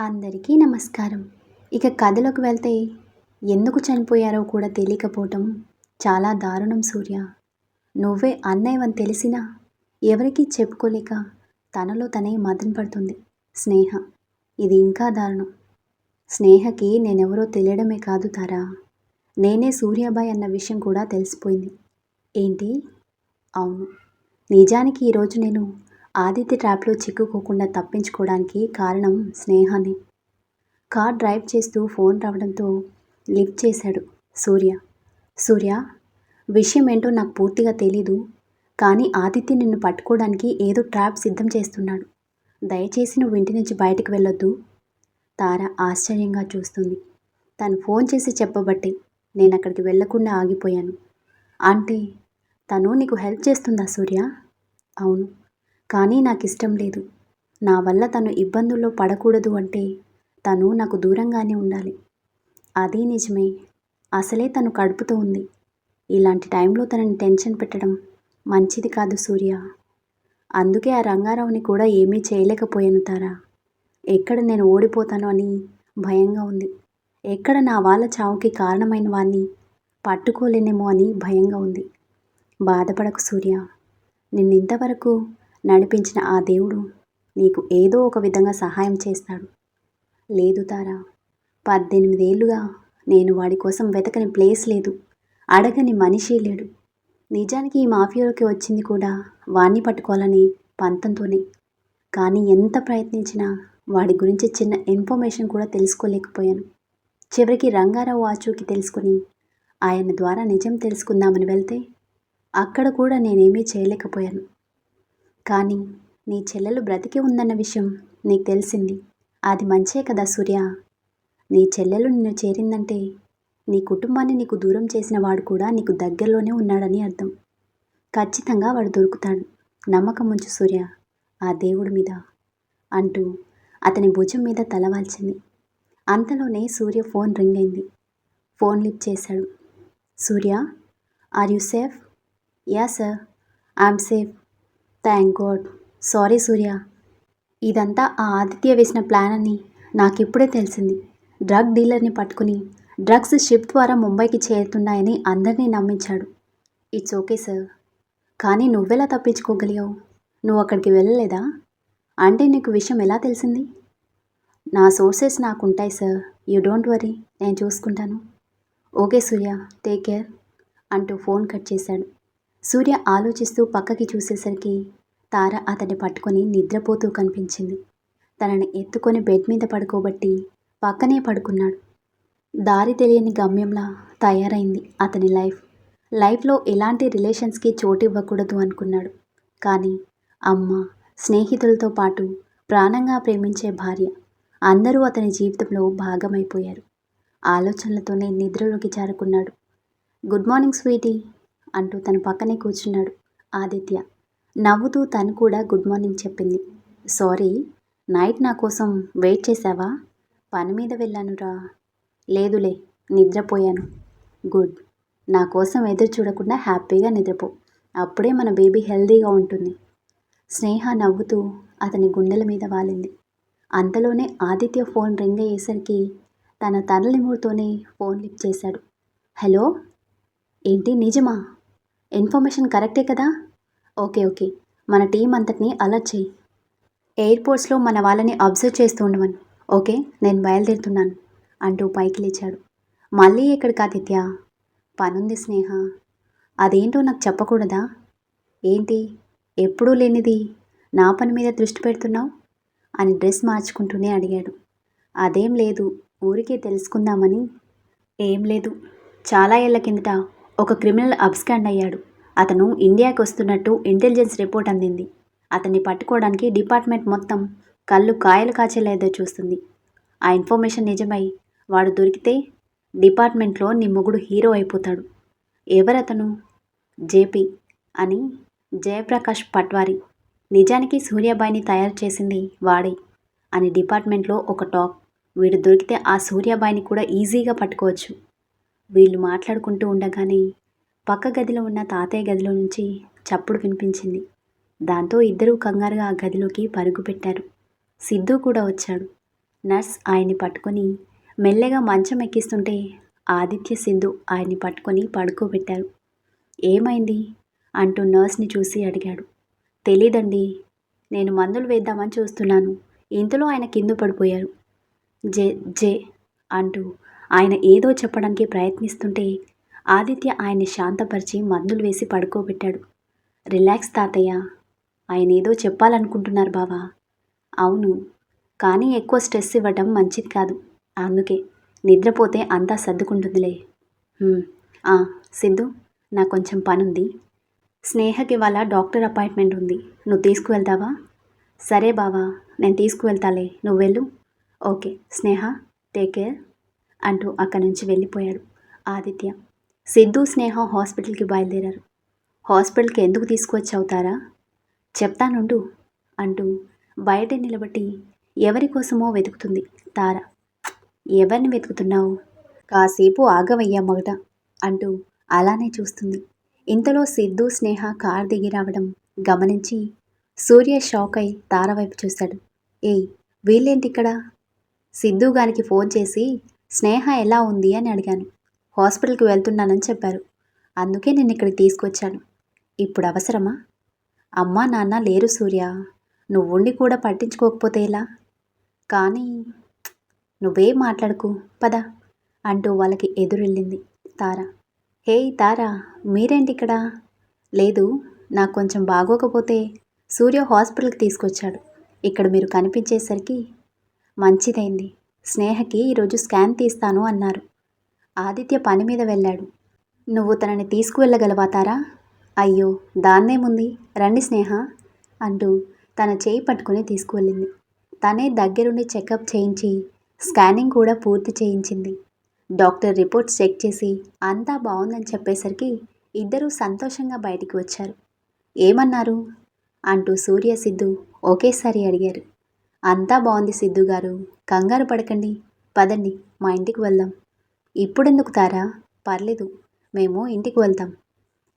అందరికీ నమస్కారం. ఇక కథలోకి వెళ్తే ఎందుకు చనిపోయారో కూడా తెలియకపోవటం చాలా దారుణం సూర్య. నువ్వే అన్నయ్యవని తెలిసినా ఎవరికీ చెప్పుకోలేక తనలో తనే మదన పడుతుంది స్నేహ. ఇది ఇంకా దారుణం. స్నేహకి నేనెవరో తెలియడమే కాదు తారా. నేనే సూర్యాబాయ్ అన్న విషయం కూడా తెలిసిపోయింది. ఏంటి? అవును. నిజానికి ఈరోజు నేను ఆదిత్య ట్రాప్లో చిక్కుకోకుండా తప్పించుకోవడానికి కారణం స్నేహాన్ని కార్ డ్రైవ్ చేస్తూ ఫోన్ రావడంతో లిఫ్ట్ చేశాడు సూర్య. సూర్య విషయం ఏంటో నాకు పూర్తిగా తెలీదు కానీ ఆదిత్య నిన్ను పట్టుకోవడానికి ఏదో ట్రాప్ సిద్ధం చేస్తున్నాడు. దయచేసి నువ్వు ఇంటి నుంచి బయటకు వెళ్ళొద్దు. తార ఆశ్చర్యంగా చూస్తుంది. తను ఫోన్ చేసి చెప్పబట్టే నేను అక్కడికి వెళ్ళకుండా ఆగిపోయాను. అంటే తను నీకు హెల్ప్ చేస్తుందా సూర్య? అవును. కానీ నాకు ఇష్టం లేదు. నా వల్ల తను ఇబ్బందుల్లో పడకూడదు అంటే తను నాకు దూరంగానే ఉండాలి. అది నిజమే. అసలే తను కడుపుతో ఉంది. ఇలాంటి టైంలో తనని టెన్షన్ పెట్టడం మంచిది కాదు సూర్య. అందుకే ఆ రంగారావుని కూడా ఏమీ చేయలేకపోయాను తారా. ఎక్కడ నేను ఓడిపోతాను అని భయంగా ఉంది. ఎక్కడ నా వాళ్ళ చావుకి కారణమైన వాణ్ణి పట్టుకోలేనేమో అని భయంగా ఉంది. బాధపడకు సూర్య. నిన్నింతవరకు నడిపించిన ఆ దేవుడు నీకు ఏదో ఒక విధంగా సహాయం చేస్తాడు. లేదు తారా పద్దెనిమిదేళ్ళుగా నేను వాడి కోసం వెతకని ప్లేస్ లేదు. అడగని మనిషి లేడు. నిజానికి ఈ మాఫియాలోకి వచ్చింది కూడా వాణ్ణి పట్టుకోవాలని పంతంతోనే. కానీ ఎంత ప్రయత్నించినా వాడి గురించి చిన్న ఇన్ఫర్మేషన్ కూడా తెలుసుకోలేకపోయాను. చివరికి రంగారావు ఆచూకి తెలుసుకుని ఆయన ద్వారా నిజం తెలుసుకుందామని వెళ్తే అక్కడ కూడా నేనేమీ చేయలేకపోయాను. కానీ నీ చెల్లెలు బ్రతికి ఉందన్న విషయం నీకు తెలిసింది. అది మంచే కదా సూర్య. నీ చెల్లెలు నిన్ను చేరిందంటే నీ కుటుంబాన్ని నీకు దూరం చేసిన వాడు కూడా నీకు దగ్గరలోనే ఉన్నాడని అర్థం. ఖచ్చితంగా వాడు దొరుకుతాడు. నమ్మకం ఉంచు సూర్య ఆ దేవుడి మీద అంటూ అతని భుజం మీద తలవాల్చింది అంతలోనే సూర్య ఫోన్ రింగ్ అయింది. ఫోన్ లిఫ్ట్ చేశాడు. Surya are you safe? Yeah sir. I'm safe. Thank God sorry Surya ఇదంతా ఆ ఆదిత్య వేసిన ప్లాన్ అని నాకిప్పుడే తెలిసింది. డ్రగ్ డీలర్ని పట్టుకుని డ్రగ్స్ షిప్ ద్వారా ముంబైకి చేరుతున్నాయని అందరినీ నమ్మించాడు. ఇట్స్ ఓకే సార్ కానీ నువ్వెలా తప్పించుకోగలిగావు? నువ్వు అక్కడికి వెళ్ళలేదా? అంటే నీకు విషయం ఎలా తెలిసింది? నా సోర్సెస్ నాకు ఉంటాయి సార్ యూ డోంట్ వరీ నేను చూసుకుంటాను. ఓకే సూర్య టేక్ కేర్ అంటూ ఫోన్ కట్ చేశాడు. సూర్య ఆలోచిస్తూ పక్కకి చూసేసరికి తార అతన్ని పట్టుకొని నిద్రపోతూ కనిపించింది. తనని ఎత్తుకొని బెడ్ మీద పడుకోబట్టి పక్కనే పడుకున్నాడు. దారి తెలియని గమ్యంలా తయారైంది అతని లైఫ్. లైఫ్లో ఎలాంటి రిలేషన్స్కి చోటు ఇవ్వకూడదు అనుకున్నాడు. కానీ అమ్మ స్నేహితులతో పాటు ప్రాణంగా ప్రేమించే భార్య అందరూ అతని జీవితంలో భాగమైపోయారు. ఆలోచనలతోనే నిద్రలోకి జారుకున్నాడు గుడ్ మార్నింగ్ స్వీటీ. అంటూ తన పక్కనే కూర్చున్నాడు ఆదిత్య. నవ్వుతూ తను కూడా గుడ్ మార్నింగ్ చెప్పింది. సారీ నైట్ నా కోసం వెయిట్ చేసావా పని మీద వెళ్ళానురా లేదులే నిద్రపోయాను. గుడ్. నా కోసం ఎదురు చూడకుండా హ్యాపీగా నిద్రపో. అప్పుడే మన బేబీ హెల్దీగా ఉంటుంది. స్నేహ నవ్వుతూ అతని గుండెల మీద వాలింది. అంతలోనే ఆదిత్య ఫోన్ రింగ్ అయ్యేసరికి తన తరలిముతోనే ఫోన్ లిఫ్ట్ చేశాడు. హలో? ఏంటి నిజమా? ఇన్ఫర్మేషన్ కరెక్టే కదా? Okay okay. మన టీం అంతటిని అలర్ట్ చేయి. ఎయిర్పోర్ట్స్లో మన వాళ్ళని అబ్జర్వ్ చేస్తూ ఉండమని ఓకే? నేను బయలుదేరుతున్నాను అంటూ పైకి లేచాడు. మళ్ళీ ఎక్కడ ఆదిత్య పనుంది స్నేహ. అదేంటో నాకు చెప్పకూడదా? ఏంటి? ఎప్పుడూ లేనిది. నా పని మీద దృష్టి పెడుతున్నావు? అని డ్రెస్ మార్చుకుంటూనే అడిగాడు. అదేం లేదు ఊరికే తెలుసుకుందామని. ఏం లేదు. చాలా ఏళ్ళ కిందట ఒక క్రిమినల్ అబ్స్కాండ్ అయ్యాడు. అతను ఇండియాకి వస్తున్నట్టు ఇంటెలిజెన్స్ రిపోర్ట్ అందింది. అతన్ని పట్టుకోవడానికి డిపార్ట్మెంట్ మొత్తం కళ్ళు కాయలు కాచేలా చూస్తుంది. ఆ ఇన్ఫర్మేషన్ నిజమై వాడు దొరికితే డిపార్ట్మెంట్లో నీ మొగుడు హీరో అయిపోతాడు. ఎవరతను? జేపీ అని జయప్రకాష్ పట్వారి. నిజానికి సూర్యాబాయిని తయారు చేసింది వాడే అని డిపార్ట్మెంట్లో ఒక టాక్. వీడు దొరికితే ఆ సూర్యాబాయిని కూడా ఈజీగా పట్టుకోవచ్చు. వీళ్ళు మాట్లాడుకుంటూ ఉండగానే పక్క గదిలో ఉన్న తాతయ్య గదిలో నుంచి చప్పుడు వినిపించింది. దాంతో ఇద్దరూ కంగారుగా ఆ గదిలోకి పరుగు పెట్టారు. సిద్ధు కూడా వచ్చాడు. నర్స్ ఆయన్ని పట్టుకొని మెల్లగా మంచం ఎక్కిస్తుంటే ఆదిత్య సింధు ఆయన్ని పట్టుకొని పడుకోబెట్టారు ఏమైంది? అంటూ నర్స్ని చూసి అడిగాడు. తెలీదండి నేను మందులు వేద్దామని చూస్తున్నాను. ఇంతలో ఆయన కింద పడిపోయారు. జే జే అంటూ ఆయన ఏదో చెప్పడానికి ప్రయత్నిస్తుంటే ఆదిత్య ఆయన్ని శాంతపరిచి మందులు వేసి పడుకోబెట్టాడు. రిలాక్స్ తాతయ్య ఆయన ఏదో చెప్పాలనుకుంటున్నారు బావా. అవును కానీ ఎక్కువ స్ట్రెస్ ఇవ్వటం మంచిది కాదు. అందుకే నిద్రపోతే అంతా సర్దుకుంటుందిలే. ఆ, సిద్ధు నాకు కొంచెం పనుంది. స్నేహకి వాళ్ళ డాక్టర్ అపాయింట్మెంట్ ఉంది. నువ్వు తీసుకువెళ్తావా? సరే బావా నేను తీసుకువెళ్తాలే. నువ్వు వెళ్ళు. Okay Sneha take care. అంటూ అక్కడి నుంచి వెళ్ళిపోయాడు ఆదిత్య. సిద్ధు స్నేహ హాస్పిటల్కి బయలుదేరారు. హాస్పిటల్కి ఎందుకు తీసుకువచ్చావుతారా? చెప్తానుండు అంటూ బయట నిలబట్టి ఎవరి కోసమో వెతుకుతుంది తార. ఎవరిని వెతుకుతున్నావు? కాసేపు ఆగవయ్యా మగట అంటూ అలానే చూస్తుంది. ఇంతలో సిద్ధు స్నేహ కార్ దిగి రావడం గమనించి సూర్య షాక్ అయి తార వైపు చూశాడు ఏయ్ వీళ్ళేంటిక్కడ? సిద్ధు గారికి ఫోన్ చేసి స్నేహ ఎలా ఉంది అని అడిగాను. హాస్పిటల్కి వెళ్తున్నానని చెప్పారు. అందుకే నేను ఇక్కడికి తీసుకొచ్చాను. ఇప్పుడు అవసరమా? అమ్మా నాన్న లేరు సూర్య. నువ్వు ఉండి కూడా పట్టించుకోకపోతే ఎలా? కానీ నువ్వేం మాట్లాడకు పద అంటూ వాళ్ళకి ఎదురెళ్ళింది తార. హే తారా మీరేంటి ఇక్కడ? లేదు నాకు కొంచెం బాగోకపోతే సూర్య హాస్పిటల్కి తీసుకొచ్చాడు. ఇక్కడ మీరు కనిపించేసరికి మంచిదైంది. స్నేహకి ఈరోజు స్కాన్ తీస్తాను అన్నారు. ఆదిత్య పని మీద వెళ్ళాడు. నువ్వు తనని తీసుకువెళ్ళగలవా తారా? అయ్యో దాన్నేముంది? రండి స్నేహ అంటూ తన చేయి పట్టుకుని తీసుకువెళ్ళింది. తనే దగ్గరుండి చెకప్ చేయించి స్కానింగ్ కూడా పూర్తి చేయించింది. డాక్టర్ రిపోర్ట్స్ చెక్ చేసి అంతా బాగుందని చెప్పేసరికి ఇద్దరూ సంతోషంగా బయటికి వచ్చారు. ఏమన్నారు? అంటూ సూర్య సిద్ధు ఒకేసారి అడిగారు. అంతా బాగుంది సిద్ధు గారు. కంగారు పడకండి. పదండి మా ఇంటికి వెళ్దాం. ఇప్పుడెందుకు తారా? పర్లేదు మేము ఇంటికి వెళ్తాం.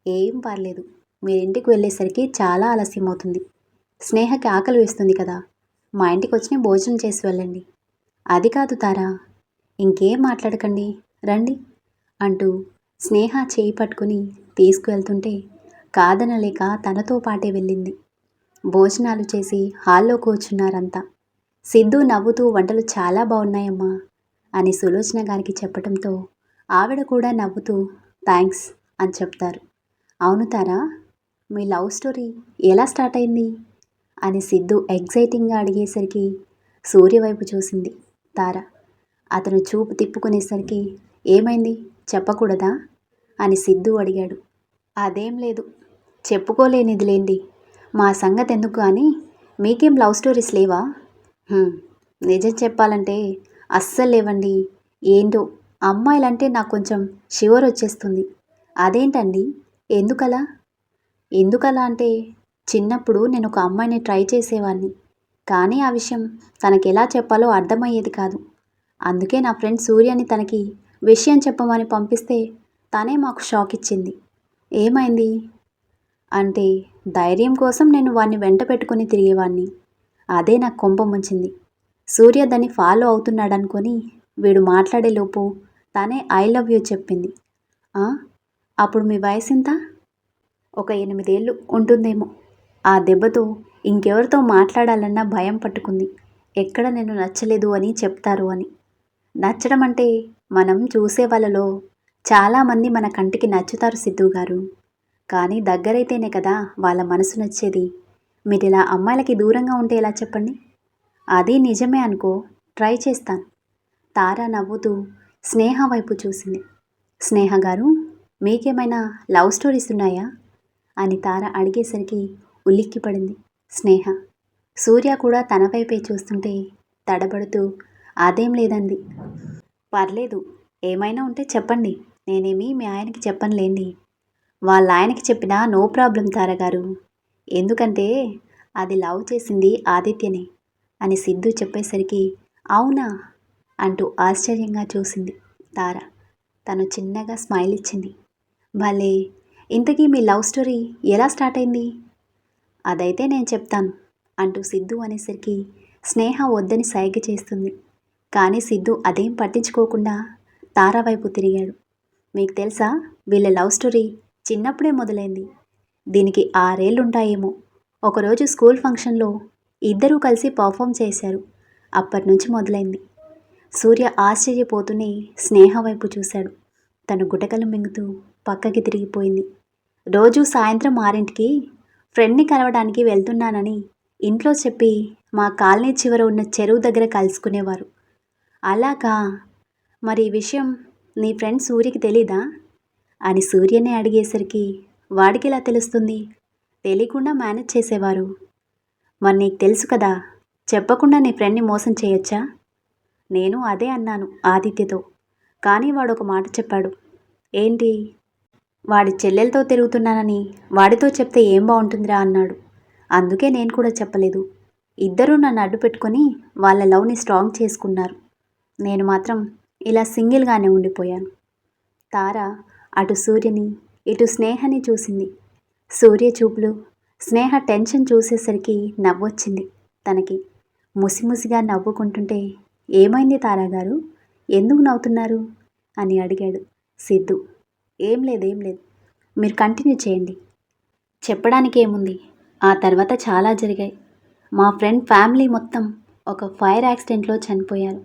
ఏం పర్లేదు మీరు ఇంటికి వెళ్ళేసరికి చాలా ఆలస్యం అవుతుంది. స్నేహకి ఆకలి వేస్తుంది కదా. మా ఇంటికి వచ్చి భోజనం చేసి వెళ్ళండి. అది కాదు తారా ఇంకేం మాట్లాడకండి. రండి అంటూ స్నేహ చేయి పట్టుకుని తీసుకువెళ్తుంటే కాదనలేక తనతో పాటే వెళ్ళింది. భోజనాలు చేసి హాల్లో కూర్చున్నారంతా. సిద్ధు నవ్వుతూ వంటలు చాలా బాగున్నాయమ్మా అని సులోచన గారికి చెప్పడంతో ఆవిడ కూడా నవ్వుతూ థ్యాంక్స్ అని చెప్తారు. అవును తారా మీ లవ్ స్టోరీ ఎలా స్టార్ట్ అయింది? అని సిద్ధు ఎగ్జైటింగ్గా అడిగేసరికి సూర్య వైపు చూసింది. తార అతను చూపు తిప్పుకునేసరికి ఏమైంది? చెప్పకూడదా? అని సిద్ధు అడిగాడు. అదేం లేదు చెప్పుకోలేనిది లేండి. మా సంగతి ఎందుకు కానీ మీకేం లవ్ స్టోరీస్ లేవా? నిజం చెప్పాలంటే అస్సలు లేవండి ఏంటో అమ్మాయిలంటే నాకు కొంచెం షివర్ వచ్చేస్తుంది. అదేంటండి? ఎందుకలా? ఎందుకలా అంటే చిన్నప్పుడు నేను ఒక అమ్మాయిని ట్రై చేసేవాడిని. కానీ ఆ విషయం తనకి ఎలా చెప్పాలో అర్థమయ్యేది కాదు. అందుకే నా ఫ్రెండ్ సూర్యని తనకి విషయం చెప్పమని పంపిస్తే తనే మాకు షాక్ ఇచ్చింది. ఏమైంది? అంటే ధైర్యం కోసం నేను వాడిని వెంట పెట్టుకుని తిరిగేవాడిని. అదే నాకు కొంప ముంచింది. సూర్య దాన్ని ఫాలో అవుతున్నాడనుకొని వీడు మాట్లాడేలోపు తానే ఐ లవ్ యూ చెప్పింది. అప్పుడు మీ వయసు ఎంత? ఒక ఎనిమిదేళ్ళు ఉంటుందేమో. ఆ దెబ్బతో ఇంకెవరితో మాట్లాడాలన్నా భయం పట్టుకుంది. ఎక్కడ నేను నచ్చలేదు అని చెప్తారు అని. నచ్చడం అంటే మనం చూసే వాళ్ళలో చాలామంది మన కంటికి నచ్చుతారు సిద్ధు గారు. కానీ దగ్గరైతేనే కదా వాళ్ళ మనసు నచ్చేది. మీరు ఇలా అమ్మాయిలకి దూరంగా ఉంటే ఎలా చెప్పండి? అది నిజమే అనుకో ట్రై చేస్తాను. తారా నవ్వుతూ స్నేహ వైపు చూసింది. స్నేహ గారు మీకేమైనా లవ్ స్టోరీస్ ఉన్నాయా? అని తార అడిగేసరికి ఉలిక్కిపడింది స్నేహ. సూర్య కూడా తన వైపే చూస్తుంటే తడబడుతూ అదేం లేదంది. పర్లేదు ఏమైనా ఉంటే చెప్పండి. నేనేమి మీ ఆయనకి చెప్పనులేండి. వాళ్ళ ఆయనకి చెప్పినా నో ప్రాబ్లం తారగారు ఎందుకంటే అది లవ్ చేసింది ఆదిత్యనే అని సిద్ధు చెప్పేసరికి అవునా? అంటూ ఆశ్చర్యంగా చూసింది తార. తను చిన్నగా స్మైల్ ఇచ్చింది. భలే! ఇంతకీ మీ లవ్ స్టోరీ ఎలా స్టార్ట్ అయింది? అదైతే నేను చెప్తాను అంటూ సిద్ధు అనేసరికి స్నేహ వద్దని సైగ చేస్తుంది. కానీ సిద్ధు అదేం పట్టించుకోకుండా తారా వైపు తిరిగాడు. మీకు తెలుసా? వీళ్ళ లవ్ స్టోరీ చిన్నప్పుడే మొదలైంది. దీనికి ఆరేళ్ళుంటాయేమో. ఒకరోజు స్కూల్ ఫంక్షన్లో ఇద్దరూ కలిసి పర్ఫామ్ చేశారు. అప్పటి నుంచి మొదలైంది. సూర్య ఆశ్చర్యపోతూనే స్నేహ వైపు చూశాడు. తను గుటకలు మింగుతూ పక్కకి తిరిగిపోయింది. రోజు సాయంత్రం ఆరింటికి ఫ్రెండ్ని కలవడానికి వెళ్తున్నానని ఇంట్లో చెప్పి మా కాలనీ చివర ఉన్న చెరువు దగ్గర కలుసుకునేవారు. అలాగా? మరి ఈ విషయం నీ ఫ్రెండ్ సూర్యకి తెలీదా? అని సూర్యనే అడిగేసరికి వాడికి ఎలా తెలుస్తుంది? తెలియకుండా మేనేజ్ చేసేవారు. మరి నీకు తెలుసు కదా చెప్పకుండా నీ ఫ్రెండ్ని మోసం చేయొచ్చా? నేను అదే అన్నాను ఆదిత్యతో. కానీ వాడు ఒక మాట చెప్పాడు. ఏంటి? వాడి చెల్లెలతో తిరుగుతున్నానని వాడితో చెప్తే ఏం బాగుంటుందిరా అన్నాడు. అందుకే నేను కూడా చెప్పలేదు. ఇద్దరూ నన్ను అడ్డు పెట్టుకొని వాళ్ళ లవ్ని స్ట్రాంగ్ చేసుకున్నారు. నేను మాత్రం ఇలా సింగిల్గానే ఉండిపోయాను. తార అటు సూర్యని ఇటు స్నేహని చూసింది. సూర్య చూపులు స్నేహ టెన్షన్ చూసేసరికి నవ్వొచ్చింది తనకి. ముసిముసిగా నవ్వుకుంటుంటే ఏమైంది తారాగారు ఎందుకు నవ్వుతున్నారు? అని అడిగాడు సిద్ధు. ఏం లేదు ఏం లేదు. మీరు కంటిన్యూ చేయండి. చెప్పడానికి ఏముంది? ఆ తర్వాత చాలా జరిగాయి. మా ఫ్రెండ్ ఫ్యామిలీ మొత్తం ఒక ఫైర్ యాక్సిడెంట్లో చనిపోయారు.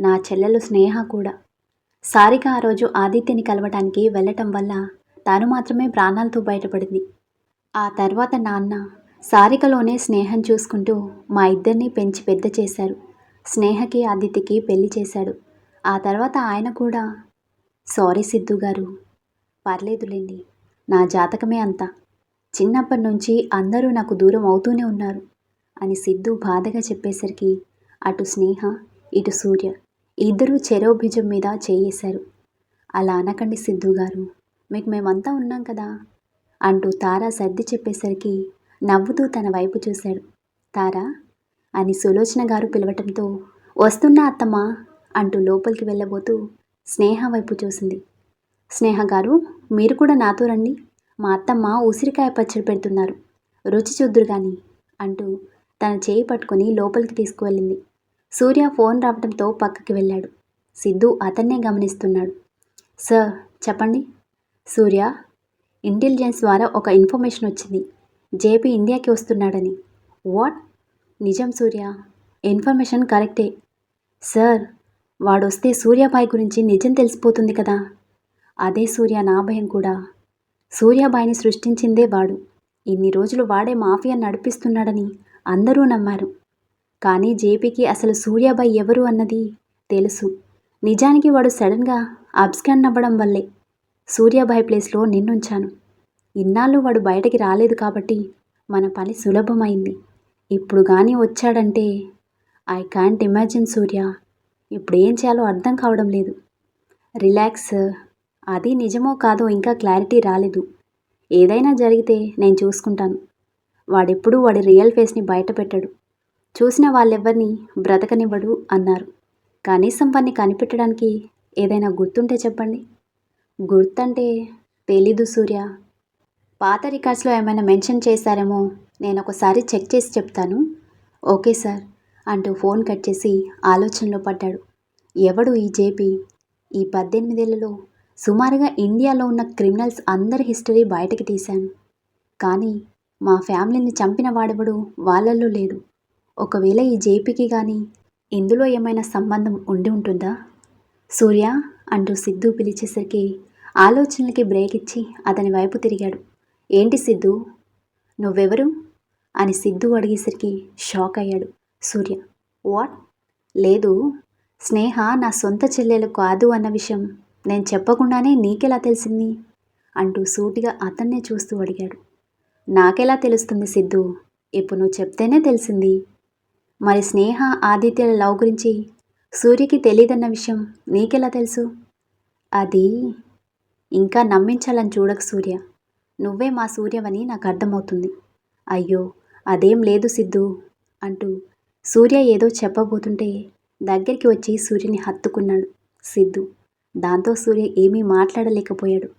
నా చెల్లెలు స్నేహ కూడా. సారిక ఆ రోజు ఆదిత్యని కలవటానికి వెళ్ళటం వల్ల తాను మాత్రమే ప్రాణాలతో బయటపడింది. ఆ తర్వాత నాన్న సారికలోనే స్నేహం చూసుకుంటూ మా ఇద్దరిని పెంచి పెద్ద చేశారు. స్నేహకి అదితికి పెళ్ళి చేశాడు. ఆ తర్వాత ఆయన కూడా సారీ సిద్ధు గారు పర్లేదులేండి నా జాతకమే అంత. చిన్నప్పటి నుంచి అందరూ నాకు దూరం అవుతూనే ఉన్నారు అని సిద్ధు బాధగా చెప్పేసరికి అటు స్నేహ ఇటు సూర్య ఇద్దరూ చెరో మీద చేయేశారు. అలా అనకండి సిద్ధు గారు మీకు మేమంతా ఉన్నాం కదా? అంటూ తారా సర్ది చెప్పేసరికి నవ్వుతూ తన వైపు చూశాడు. తారా అని సులోచన గారు పిలవటంతో వస్తున్నా అత్తమ్మ అంటూ లోపలికి వెళ్ళబోతూ స్నేహ వైపు చూసింది. స్నేహ గారు మీరు కూడా నాతో రండి. మా అత్తమ్మ ఉసిరికాయ పచ్చడి పెడుతున్నారు. రుచి చూద్దురు గాని అంటూ తన చేయి పట్టుకొని లోపలికి తీసుకువెళ్ళింది. సూర్య ఫోన్ రావడంతో పక్కకి వెళ్ళాడు. సిద్ధు అతన్నే గమనిస్తున్నాడు. సార్ చెప్పండి. సూర్య ఇంటెలిజెన్స్ ద్వారా ఒక ఇన్ఫర్మేషన్ వచ్చింది. జేపీ ఇండియాకి వస్తున్నాడని. వాట్? నిజం సూర్య. ఇన్ఫర్మేషన్ కరెక్టే. సార్ వాడొస్తే సూర్యాబాయి గురించి నిజం తెలిసిపోతుంది కదా. అదే సూర్య నా భయం కూడా. సూర్యాబాయిని సృష్టించిందే వాడు. ఇన్ని రోజులు వాడే మాఫియా నడిపిస్తున్నాడని అందరూ నమ్మారు. కానీ జేపీకి అసలు సూర్యాబాయి ఎవరు అన్నది తెలుసు. నిజానికి వాడు సడన్గా అబ్స్కాన్ అవ్వడం వల్లే. సూర్యాబాయి ప్లేస్లో నిన్నుంచాను. ఇన్నాళ్ళు వాడు బయటకి రాలేదు కాబట్టి మన పని సులభమైంది. ఇప్పుడు కానీ వచ్చాడంటే ఐ కాంట్ ఇమాజిన్ సూర్య ఇప్పుడు ఏం చేయాలో అర్థం కావడం లేదు. రిలాక్స్. అది నిజమో కాదో ఇంకా క్లారిటీ రాలేదు. ఏదైనా జరిగితే నేను చూసుకుంటాను. వాడెప్పుడూ వాడి రియల్ ఫేస్ని బయట పెట్టడు. చూసిన వాళ్ళెవ్వరిని బ్రతకనివ్వడు అన్నారు. కనీసం వాడిని కనిపెట్టడానికి ఏదైనా గుర్తుంటే చెప్పండి. గుర్తంటే తెలీదు సూర్య. పాత రికార్డ్స్లో ఏమైనా మెన్షన్ చేశారేమో నేను ఒకసారి చెక్ చేసి చెప్తాను. ఓకే సార్ అంటూ ఫోన్ కట్ చేసి ఆలోచనలో పడ్డాడు. ఎవడు ఈ జేపీ? ఈ పద్దెనిమిదేళ్ళలో సుమారుగా ఇండియాలో ఉన్న క్రిమినల్స్ అందరి హిస్టరీ బయటకి తీశాను. కానీ మా ఫ్యామిలీని చంపిన వాడెవడు వాళ్ళల్లో లేడు. ఒకవేళ ఈ జేపీకి కానీ ఇందులో ఏమైనా సంబంధం ఉండి ఉంటుందా? సూర్య అంటూ సిద్ధు పిలిచేసరికి ఆలోచనలకి బ్రేక్ ఇచ్చి అతని వైపు తిరిగాడు. ఏంటి సిద్ధు? నువ్వెవరు? అని సిద్ధు అడిగేసరికి షాక్ అయ్యాడు సూర్య. వాట్? లేదు. స్నేహ నా సొంత చెల్లెలు కాదు అన్న విషయం నేను చెప్పకుండానే నీకెలా తెలిసింది? అంటూ సూటిగా అతన్నే చూస్తూ అడిగాడు. నాకెలా తెలుస్తుంది సిద్ధు? ఇప్పుడు నువ్వు చెప్తేనే తెలిసింది. మరి స్నేహ ఆదిత్యల లవ్ గురించి సూర్యకి తెలియదన్న విషయం నీకెలా తెలుసు? అది ఇంకా నమ్మించాలని చూడకు సూర్య. నువ్వే మా సూర్యవని నాకు అర్థమవుతుంది. అయ్యో అదేం లేదు సిద్ధు అంటూ సూర్య ఏదో చెప్పబోతుంటే దగ్గరికి వచ్చి సూర్యుని హత్తుకున్నాడు సిద్ధు. దాంతో సూర్య ఏమీ మాట్లాడలేకపోయాడు.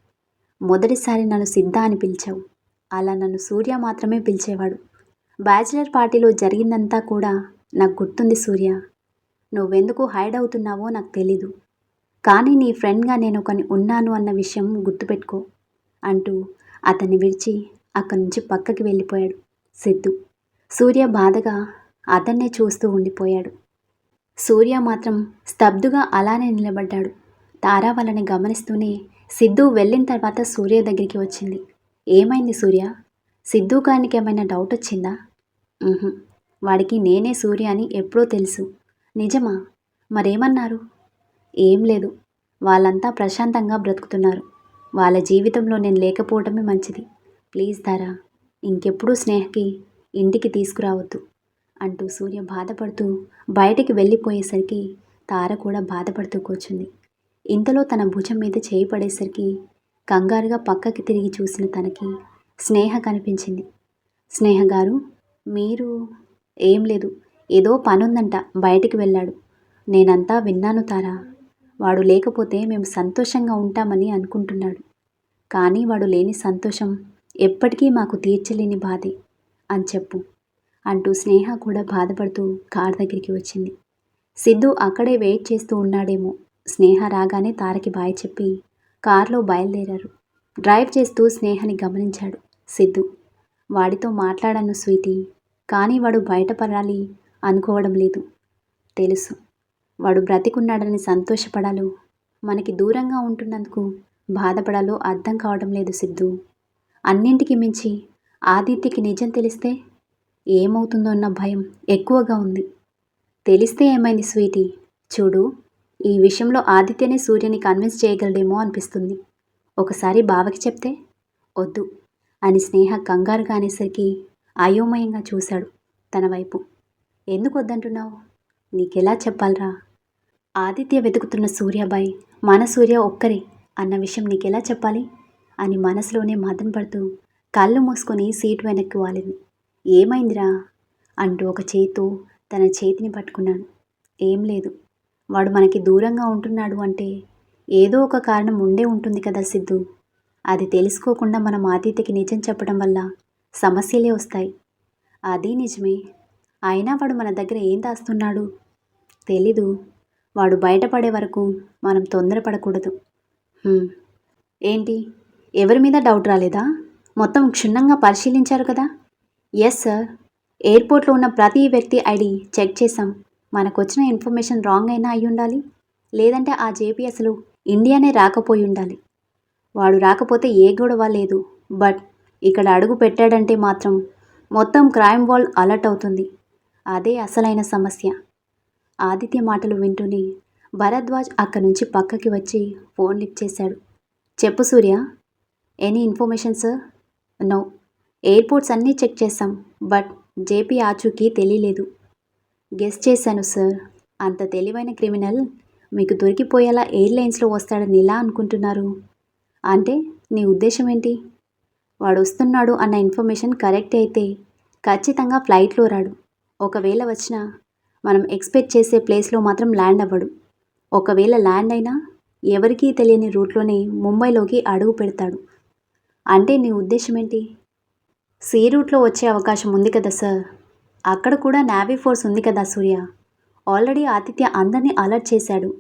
మొదటిసారి నన్ను సిద్ధ అని పిలిచావు. అలా నన్ను సూర్య మాత్రమే పిలిచేవాడు. బ్యాచిలర్ పార్టీలో జరిగిందంతా కూడా నాకు గుర్తుంది సూర్య. నువ్వెందుకు హైడ్ అవుతున్నావో నాకు తెలీదు. కానీ నీ ఫ్రెండ్గా నేను ఒకని ఉన్నాను అన్న విషయం గుర్తుపెట్టుకో అంటూ అతన్ని విడిచి అక్కడి నుంచి పక్కకి వెళ్ళిపోయాడు సిద్ధు. సూర్య బాధగా అతన్నే చూస్తూ ఉండిపోయాడు. సూర్య మాత్రం స్తబ్దుగా అలానే నిలబడ్డాడు. తారా వాళ్ళని గమనిస్తూనే సిద్ధు వెళ్ళిన తర్వాత సూర్య దగ్గరికి వచ్చింది. ఏమైంది సూర్య? సిద్ధు గారికి ఏమైనా డౌట్ వచ్చిందా? వాడికి నేనే సూర్య అని ఎప్పుడో తెలుసు. నిజమా? మరేమన్నారు? ఏం లేదు. వాళ్ళంతా ప్రశాంతంగా బ్రతుకుతున్నారు. వాళ్ళ జీవితంలో నేను లేకపోవటమే మంచిది. ప్లీజ్ ధారా ఇంకెప్పుడు స్నేహకి ఇంటికి తీసుకురావద్దు అంటూ సూర్య బాధపడుతూ బయటికి వెళ్ళిపోయేసరికి తార కూడా బాధపడుతూ కూర్చుంది. ఇంతలో తన భుజం మీద చేయి పడేసరికి కంగారుగా పక్కకి తిరిగి చూసిన తనకి స్నేహ కనిపించింది. స్నేహ గారు మీరు ఏం లేదు. ఏదో పనుందంట బయటికి వెళ్ళాడు. నేనంతా విన్నాను తారా. వాడు లేకపోతే మేము సంతోషంగా ఉంటామని అనుకుంటున్నాడు. కానీ వాడు లేని సంతోషం ఎప్పటికీ మాకు తీర్చలేని బాధే అని చెప్పు అంటూ స్నేహ కూడా బాధపడుతూ కార్ దగ్గరికి వచ్చింది. సిద్ధు అక్కడే వెయిట్ చేస్తూ ఉన్నాడేమో. స్నేహ రాగానే తారకి బాయ్ చెప్పి కారులో బయలుదేరారు. డ్రైవ్ చేస్తూ స్నేహని గమనించాడు సిద్ధు. వాడితో మాట్లాడాను స్వీతి కానీ వాడు బయటపడాలి అనుకోవడం లేదు. తెలుసు. వాడు బ్రతికున్నాడని సంతోషపడాలో మనకి దూరంగా ఉంటున్నందుకు బాధపడాలో అర్థం కావడం లేదు సిద్ధు. అన్నింటికి మించి ఆదిత్యకి నిజం తెలిస్తే ఏమవుతుందో అన్న భయం ఎక్కువగా ఉంది. తెలిస్తే ఏమైంది స్వీటీ? చూడు ఈ విషయంలో ఆదిత్యనే సూర్యని కన్విన్స్ చేయగలడేమో అనిపిస్తుంది. ఒకసారి బావకి చెప్తే వద్దు అని స్నేహ కంగారుగా అనేసరికి అయోమయంగా చూశాడు తన వైపు. ఎందుకు వద్దంటున్నావు నీకెలా చెప్పాలరా? ఆదిత్య వెతుకుతున్న సూర్యాబాయి మన సూర్య ఒక్కరే అన్న విషయం నీకెలా చెప్పాలి? అని మనసులోనే మదన పడుతూ కళ్ళు మూసుకొని సీటు వెనక్కి వాలింది. ఏమైందిరా? అంటూ ఒక చేతు తన చేతిని పట్టుకున్నాడు. ఏం లేదు. వాడు మనకి దూరంగా ఉంటున్నాడు అంటే ఏదో ఒక కారణం ఉండే ఉంటుంది కదా సిద్ధు. అది తెలుసుకోకుండా మనం ఆదిత్యకి నిజం చెప్పడం వల్ల సమస్యలే వస్తాయి. అది నిజమే. అయినా వాడు మన దగ్గర ఏం దాస్తున్నాడు? తెలీదు. వాడు బయటపడే వరకు మనం తొందరపడకూడదు. ఏంటి? ఎవరి మీద డౌట్ రాలేదా? మొత్తం క్షుణ్ణంగా పరిశీలించారు కదా? Yes sir. ఎయిర్పోర్ట్లో ఉన్న ప్రతి వ్యక్తి ఐడి చెక్ చేసాం మనకు వచ్చిన ఇన్ఫర్మేషన్ రాంగ్ అయినా అయి ఉండాలి. లేదంటే ఆ జేపీ అసలు ఇండియానే రాకపోయి ఉండాలి. వాడు రాకపోతే ఏ గొడవ లేదు. బట్ ఇక్కడ అడుగు పెట్టాడంటే మాత్రం మొత్తం క్రైమ్ వాల్ అలర్ట్ అవుతుంది. అదే అసలైన సమస్య. ఆదిత్య మాటలు వింటూనే భరద్వాజ్ అక్కడి నుంచి పక్కకి వచ్చి ఫోన్ లిఫ్ట్ చేశాడు. చెప్పు Surya any information sir? No. Airports అన్నీ చెక్ చేశాం బట్ జేపీ ఆచూకీ తెలియలేదు గెస్ చేశాను సార్. అంత తెలివైన క్రిమినల్ మీకు దొరికిపోయేలా ఎయిర్లైన్స్లో వస్తాడని ఎలా అనుకుంటున్నారు? అంటే నీ ఉద్దేశం ఏంటి? వాడు వస్తున్నాడు అన్న ఇన్ఫర్మేషన్ కరెక్ట్ అయితే ఖచ్చితంగా ఫ్లైట్లో రాడు. ఒకవేళ వచ్చినా మనం ఎక్స్పెక్ట్ చేసే ప్లేస్లో మాత్రం ల్యాండ్ అవ్వడు. ఒకవేళ ల్యాండ్ అయినా ఎవరికీ తెలియని రూట్లోనే ముంబైలోకి అడుగు పెడతాడు. అంటే నీ ఉద్దేశం ఏంటి? సీ రూట్లో వచ్చే అవకాశం ఉంది కదా సార్. అక్కడ కూడా నావీ ఫోర్స్ ఉంది కదా సూర్య. ఆల్రెడీ ఆతిథ్య అందరినీ అలర్ట్ చేశాడు.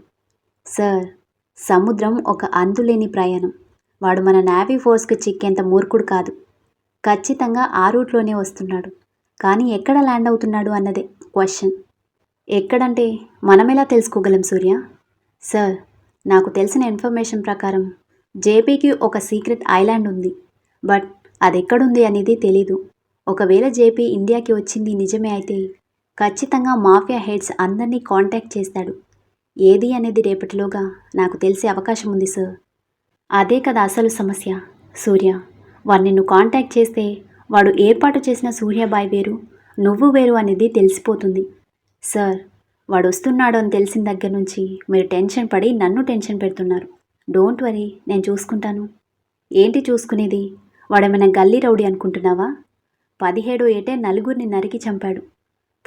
సార్ సముద్రం ఒక అంతులేని ప్రయాణం. వాడు మన నావీ ఫోర్స్కి చిక్కేంత మూర్ఖుడు కాదు. ఖచ్చితంగా ఆ రూట్లోనే వస్తున్నాడు. కానీ ఎక్కడ ల్యాండ్ అవుతున్నాడు అన్నదే క్వశ్చన్. ఎక్కడంటే మనం ఎలా తెలుసుకోగలం సూర్య? సార్ నాకు తెలిసిన ఇన్ఫర్మేషన్ ప్రకారం జేపీకి ఒక సీక్రెట్ ఐలాండ్ ఉంది. బట్ అది ఎక్కడుంది అనేది తెలీదు. ఒకవేళ జేపీ ఇండియాకి వచ్చింది నిజమే అయితే ఖచ్చితంగా మాఫియా హెడ్స్ అందరినీ కాంటాక్ట్ చేస్తాడు. ఏది అనేది రేపటిలోగా నాకు తెలిసే అవకాశం ఉంది సార్. అదే కదా అసలు సమస్య సూర్య. వారు నిన్ను కాంటాక్ట్ చేస్తే వాడు ఏర్పాటు చేసిన సూర్యబాయ్ వేరు నువ్వు వేరు అనేది తెలిసిపోతుంది. సార్ వాడు వస్తున్నాడు అని తెలిసిన దగ్గర నుంచి మీరు టెన్షన్ పడి నన్ను టెన్షన్ పెడుతున్నారు. డోంట్ వరీ నేను చూసుకుంటాను. ఏంటి చూసుకునేది? వాడేమైనా గల్లీ రౌడీ అనుకుంటున్నావా? పదిహేడు ఏటే నలుగురిని నరికి చంపాడు.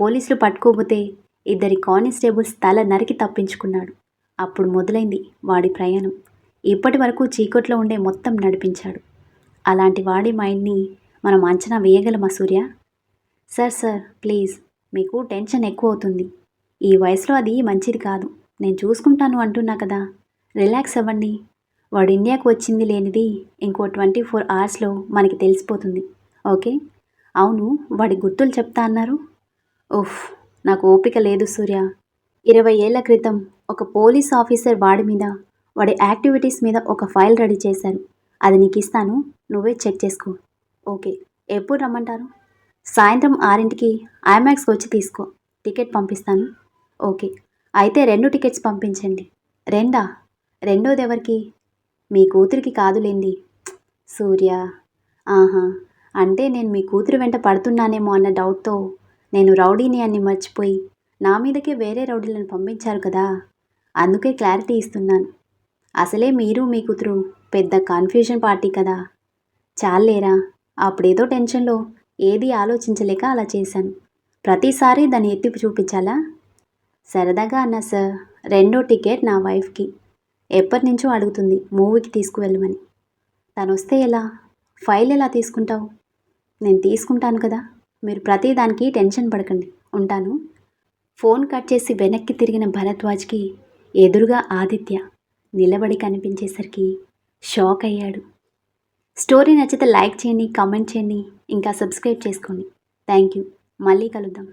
పోలీసులు పట్టుకోబోతే ఇద్దరి కానిస్టేబుల్స్ తల నరికి తప్పించుకున్నాడు. అప్పుడు మొదలైంది వాడి ప్రయాణం. ఇప్పటి వరకు చీకట్లో ఉండే మొత్తం నడిపించాడు. అలాంటి వాడి మైండ్ని మనం అంచనా వేయగలమా సూర్య? Sir sir please. మీకు టెన్షన్ ఎక్కువ అవుతుంది ఈ వయసులో అది మంచిది కాదు. నేను చూసుకుంటాను అంటున్నా కదా. రిలాక్స్ అవ్వండి. వాడు ఇండియాకు వచ్చింది లేనిది ఇంకో ట్వంటీ ఫోర్ అవర్స్లో మనకి తెలిసిపోతుంది. ఓకే? అవును వాడి గుర్తులు చెప్తా అన్నారు. ఉఫ్ నాకు ఓపిక లేదు సూర్య. ఇరవై ఏళ్ళ క్రితం ఒక పోలీస్ ఆఫీసర్ వాడి మీద వాడి యాక్టివిటీస్ మీద ఒక ఫైల్ రెడీ చేశారు. అది నీకు ఇస్తాను. నువ్వే చెక్ చేసుకో. ఓకే ఎప్పుడు రమ్మంటారు? సాయంత్రం ఆరింటికి ఐమాక్స్కి వచ్చి తీసుకో టికెట్ పంపిస్తాను. ఓకే అయితే రెండు టికెట్స్ పంపించండి. రెండా? రెండోది ఎవరికి? మీ కూతురికి కాదులేండి సూర్య ఆహా అంటే నేను మీ కూతురు వెంట పడుతున్నానేమో అన్న డౌట్తో నేను రౌడీని అని మర్చిపోయి నా మీదకే వేరే రౌడీలను పంపించారు కదా అందుకే క్లారిటీ ఇస్తున్నాను. అసలే మీరు మీ కూతురు పెద్ద కన్ఫ్యూజన్ పార్టీ కదా. చాలేరా? అప్పుడేదో టెన్షన్లో ఏది ఆలోచించలేక అలా చేశాను. ప్రతిసారి దాన్ని ఎత్తి చూపించాలా? సరదాగా అన్నా సార్. రెండో టికెట్ నా వైఫ్కి. ఎప్పటి నుంచో అడుగుతుంది మూవీకి తీసుకువెళ్ళమని. తను వస్తే ఎలా? ఫైల్ ఎలా తీసుకుంటావు? నేను తీసుకుంటాను కదా. మీరు ప్రతి దానికి టెన్షన్ పడకండి. ఉంటాను. ఫోన్ కట్ చేసి వెనక్కి తిరిగిన భరద్వాజ్కి ఎదురుగా ఆదిత్య నిలబడి కనిపించేసరికి షాక్ అయ్యాడు స్టోరీ నచ్చితే లైక్ చేయండి కామెంట్ చేయండి ఇంకా సబ్స్క్రైబ్ చేసుకోండి. Thank you. మళ్ళీ కలుద్దాం.